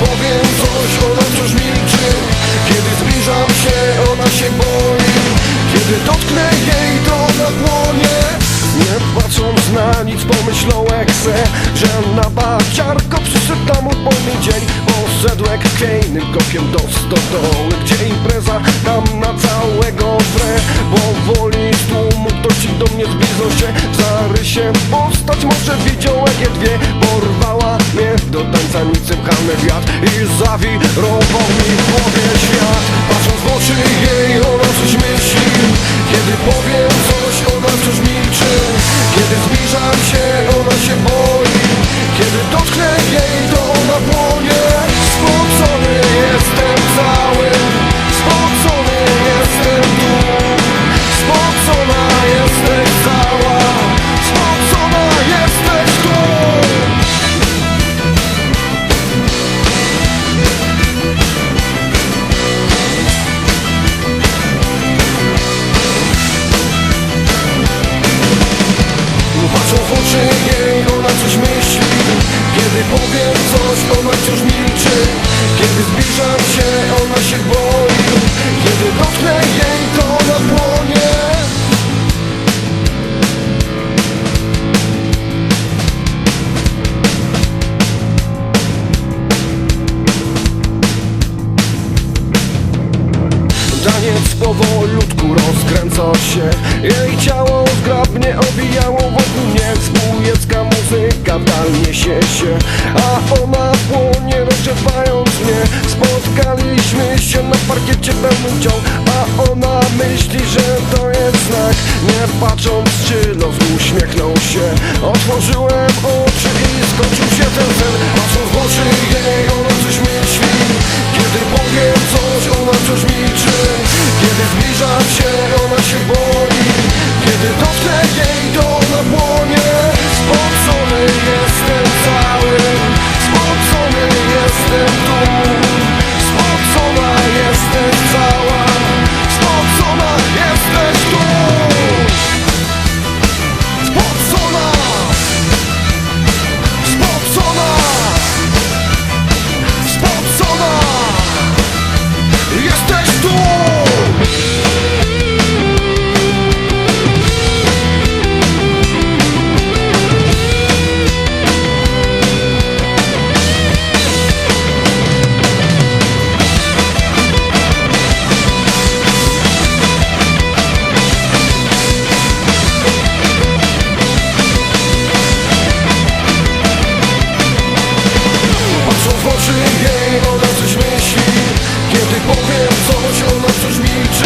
Powiem coś, ona wciąż milczy. Kiedy zbliżam się, ona się boi Kiedy dotknę jej, to na dłonie Nie patrząc na nic, pomyślą ekse Że na baciarko przyszedł tam upojny dzień Poszedłek chwiejnym kopiem do stodoły Gdzie impreza, tam na całego wre Powoli z tłumu ktoś do mnie zbliżał się. W zarysie postać może widział jakie dwie porwa do tańca nic wiatr I zawirował mi w głowie świat. Patrząc taniec powolutku rozkręca się. Jej ciało zgrabnie obijało wokół mnie Zbójecka muzyka dal niesie się A ona płonie rozgrzewając mnie. Spotkaliśmy się na parkiecie pełnym ciąg A ona myśli, że to jest znak. Nie patrząc czy los uśmiechnął się. Otworzyłem oczy i skończył się ten sen. wiem coś, ona coś milczy.